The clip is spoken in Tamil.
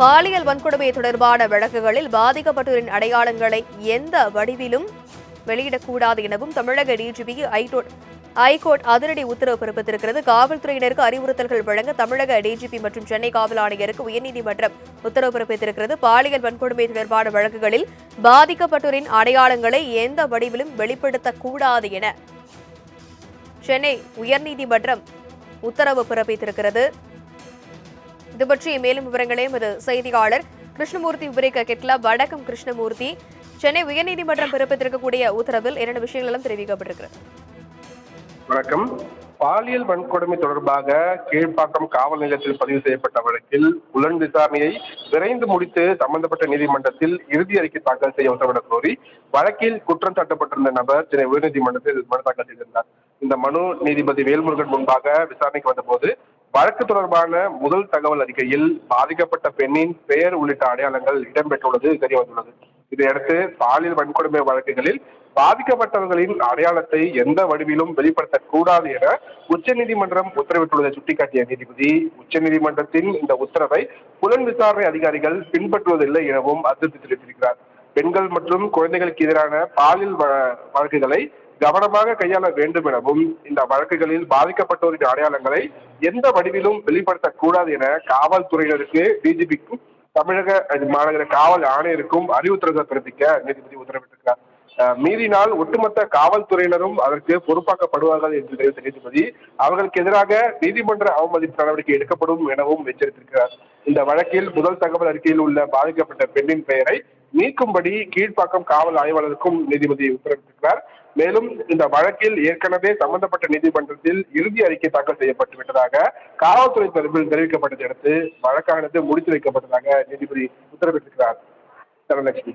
பாலியல் வன்கொடுமை தொடர்பான வழக்குகளில் பாதிக்கப்பட்டோரின் அடையாளங்களை எந்த வடிவிலும் வெளியிடக்கூடாது எனவும் தமிழக டிஜிபி ஐகோர்ட் ஐகோர்ட் அதிரடி உத்தரவு பிறப்பித்திருக்கிறது. காவல்துறையினருக்கு அறிவுறுத்தல்கள் வழங்க தமிழக டிஜிபி மற்றும் சென்னை காவல் ஆணையருக்கு உயர்நீதிமன்றம் உத்தரவு பிறப்பித்திருக்கிறது. பாலியல் வன்கொடுமை தொடர்பான வழக்குகளில் பாதிக்கப்பட்டோரின் அடையாளங்களை எந்த வடிவிலும் வெளிப்படுத்தக்கூடாது என சென்னை உயர்நீதிமன்றம் உத்தரவு பிறப்பித்திருக்கிறது. இது பற்றிய மேலும் விவரங்களை எமது செய்தியாளர் கிருஷ்ணமூர்த்தி விவரிக்க கேட்கலாம். வடக்கம் கிருஷ்ணமூர்த்தி. சென்னை உயர்நீதிமன்றம் பிறப்பித்திருக்கக்கூடிய உத்தரவில் இரண்டு விஷயங்களும் தெரிவிக்கப்பட்டிருக்கிறது. வணக்கம். பாலியல் வன்கொடுமை தொடர்பாக கீழ்ப்பாக்கம் காவல் நிலையத்தில் பதிவு செய்யப்பட்ட வழக்கில் புலன் விசாரணையை விரைந்து முடித்து சம்பந்தப்பட்ட நீதிமன்றத்தில் இறுதி அறிக்கை தாக்கல் செய்ய உத்தரவிடக் கோரி வழக்கில் குற்றம் சாட்டப்பட்டிருந்த நபர் சென்னை உயர்நீதிமன்றத்தில் மனு தாக்கல் செய்திருந்தார். இந்த மனு நீதிபதி வேல்முருகன் முன்பாக விசாரணைக்கு வந்தபோது வழக்கு தொடர்பான முதல் தகவல் அறிக்கையில் பாதிக்கப்பட்ட பெண்ணின் பெயர் உள்ளிட்ட அடையாளங்கள் இடம்பெற்றுள்ளது தெரியவந்துள்ளது. இதையடுத்து பாலியல் வன்கொடுமை வழக்குகளில் பாதிக்கப்பட்டவர்களின் அடையாளத்தை எந்த வடிவிலும் வெளிப்படுத்தக்கூடாது என உச்சநீதிமன்றம் உத்தரவிட்டுள்ளதை சுட்டிக்காட்டிய நீதிபதி உச்சநீதிமன்றத்தின் இந்த உத்தரவை புலன் விசாரணை அதிகாரிகள் பின்பற்றுவதில்லை எனவும் அதிருப்தி தெரிவித்திருக்கிறார். பெண்கள் மற்றும் குழந்தைகளுக்கு எதிரான பாலியல் வ- வழக்குகளை கவனமாக கையாள வேண்டும் எனவும் இந்த வழக்குகளில் பாதிக்கப்பட்டோரின் அடையாளங்களை எந்த வடிவிலும் வெளிப்படுத்தக்கூடாது என காவல்துறையினருக்கு டிஜிபிக்கும் தமிழக மாநகர காவல் ஆணையருக்கும் அறிவுறுத்தல்கள் பிறப்பிக்க நீதிபதி உத்தரவிட்டிருக்கிறார். மீறினால் ஒட்டுமொத்த காவல்துறையினரும் அதற்கு பொறுப்பாக்கப்படுவார்கள் என்று தெரிவித்த நீதிபதி அவர்களுக்கு எதிராக நீதிமன்ற அவமதிப்பு நடவடிக்கை எடுக்கப்படும் எனவும் எச்சரித்திருக்கிறார். இந்த வழக்கில் முதல் தகவல் அறிக்கையில் உள்ள பாதிக்கப்பட்ட பெண்ணின் பெயரை நீக்கும்படி கீழ்ப்பாக்கம் காவல் ஆய்வாளருக்கும் நீதிபதி உத்தரவிட்டிருக்கிறார். மேலும் இந்த வழக்கில் ஏற்கனவே சம்பந்தப்பட்ட நீதிமன்றத்தில் இறுதி அறிக்கை தாக்கல் செய்யப்பட்டு விட்டதாக காவல்துறை தரப்பில் தெரிவிக்கப்பட்டதை அடுத்து வழக்கானது முடித்து வைக்கப்பட்டதாக நீதிபதி உத்தரவிட்டிருக்கிறார். தனலட்சுமி.